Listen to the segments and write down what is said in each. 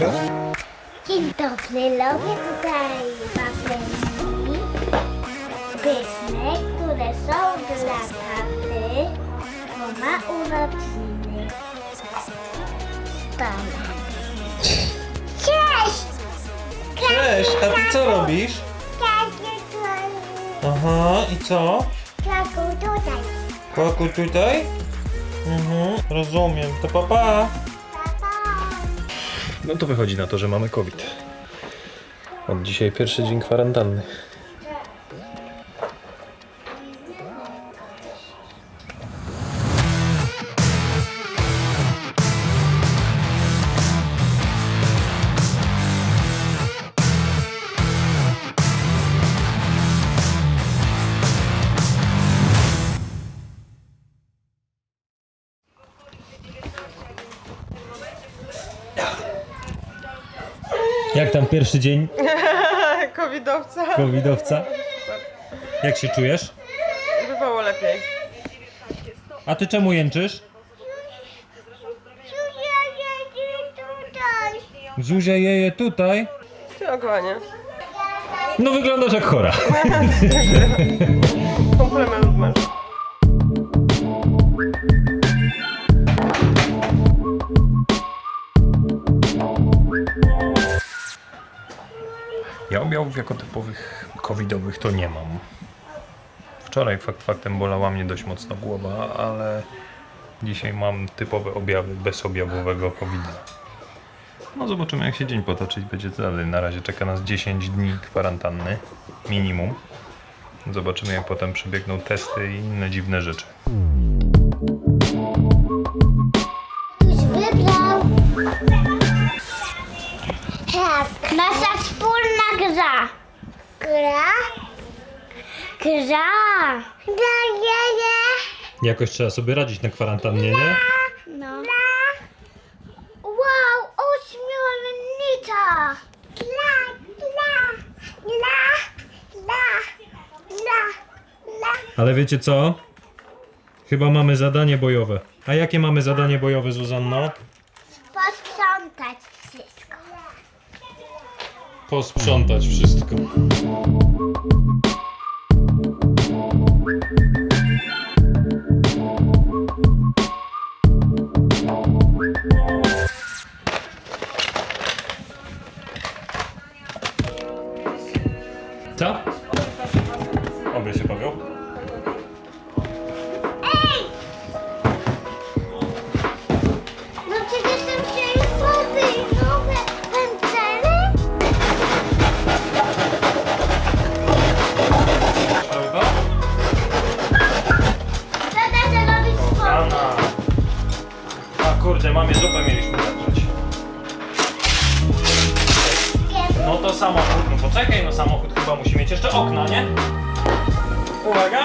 Dzień dobry, lubię tutaj wafliki pyszne, które są dla taty, bo ma urodziny. Stana. Cześć! Cześć, a ty co robisz? Aha, i co? Kaku tutaj. Kłaku tutaj? Mhm, rozumiem. To papa. Pa. No to wychodzi na to, że mamy COVID. Od dzisiaj pierwszy dzień kwarantanny. Jak tam pierwszy dzień Covidowca covidowca? Jak się czujesz? bywało lepiej. A ty czemu jęczysz? Julia jedzie tutaj. Zuzia jeje tutaj. Ty ogólnie. No wyglądasz jak chora. Komplement masz. Objawów jako typowych covidowych to nie mam. Wczoraj fakt faktem bolała mnie dość mocno głowa, ale dzisiaj mam typowe objawy bezobjawowego covid No zobaczymy jak się dzień potoczyć będzie dalej. Na razie czeka nas 10 dni kwarantanny minimum. Zobaczymy jak potem przebiegną testy i inne dziwne rzeczy. Wspólna gra. Gra? Gra. Gra, je, Jakoś trzeba sobie radzić na kwarantannie, nie? No. Wow, ośmiornica. La, la, la, la, la. Ale wiecie co? Chyba mamy zadanie bojowe. A jakie mamy zadanie bojowe, Zuzanno? Posprzątać wszystko. Posprzątać wszystko. Samochód, no poczekaj, no samochód chyba musi mieć jeszcze okna, nie? Uwaga!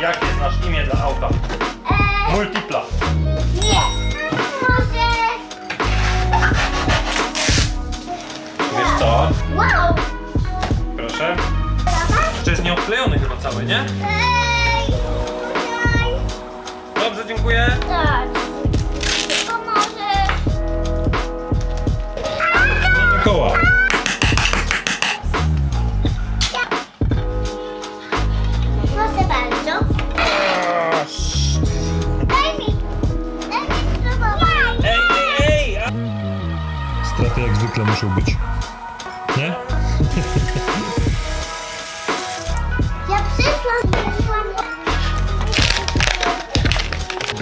Jakie znasz imię dla auta? Eee, Multipla. nie. Może... Wiesz co? Wow. Proszę. Jeszcze jest nieodklejony chyba cały, nie? Tutaj. Dobrze, dziękuję.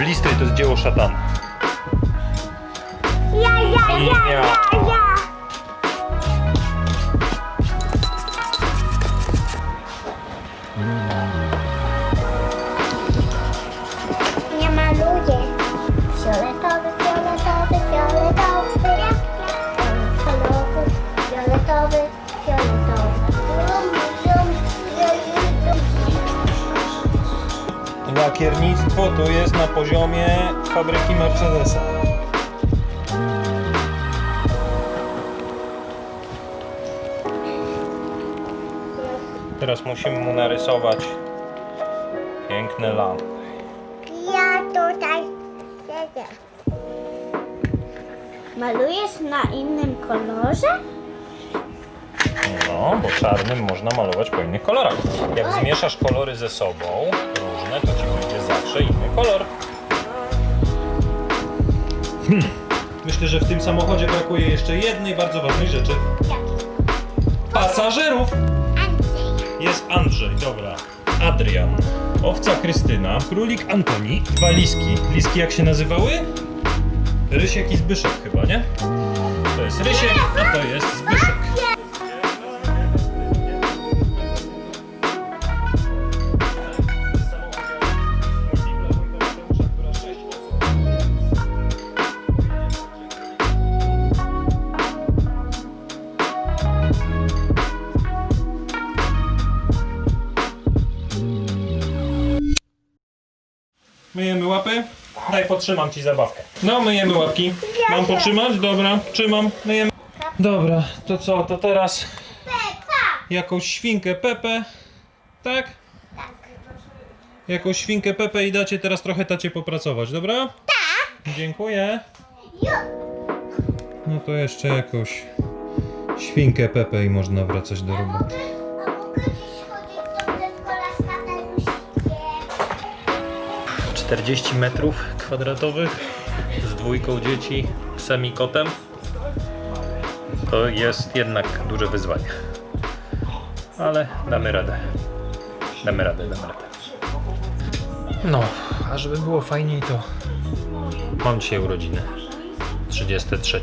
Blistry to jest dzieło szatana. Ja, ja, ja, ja. Ja Lakiernictwo to jest na poziomie fabryki Mercedesa. Teraz musimy mu narysować piękne lampy. Ja Tata. Malujesz na innym kolorze? No, bo czarnym można malować po innych kolorach. Jak zmieszasz kolory ze sobą, różne, to ci będzie zawsze inny kolor. Hmm. Myślę, że w tym samochodzie brakuje jeszcze jednej bardzo ważnej rzeczy. Pasażerów! Jest Andrzej, dobra. Adrian. Owca Krystyna. Królik Antoni. Dwa liski. Liski jak się nazywały? Rysiek i Zbyszek chyba, nie? To jest Rysiek, a to jest Zbyszek. Myjemy łapy? Daj, potrzymam ci zabawkę. No, myjemy łapki. Mam potrzymać? Dobra, trzymam. Myjemy. Dobra, to co? To teraz jakąś świnkę Pepe. Tak? Tak. Jakąś świnkę Pepe i dacie teraz trochę tacie popracować, dobra? Tak. Dziękuję. No to jeszcze jakąś świnkę Pepe i można wracać do roboty. 40 metrów kwadratowych z dwójką dzieci, psem i kotem. To jest jednak duże wyzwanie. Ale damy radę. Damy radę, damy radę. No, a żeby było fajniej, to mam dzisiaj urodziny. 33.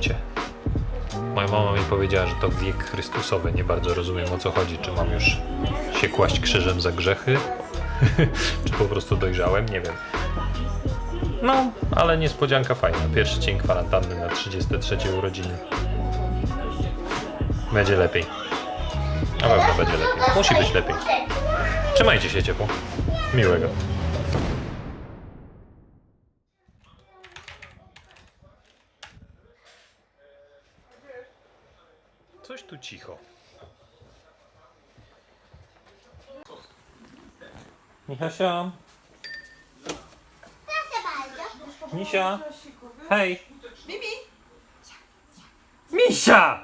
Moja mama mi powiedziała, że to wiek Chrystusowy. Nie bardzo rozumiem o co chodzi. Czy mam już się kłaść krzyżem za grzechy? Czy po prostu dojrzałem? Nie wiem. No, ale niespodzianka fajna. Pierwszy dzień kwarantanny na 33 urodziny. Będzie lepiej. Na pewno będzie lepiej. Musi być lepiej. Trzymajcie się ciepło. Miłego. Coś tu cicho. Michasia, Proszę bardzo. Misia, hej. Misia!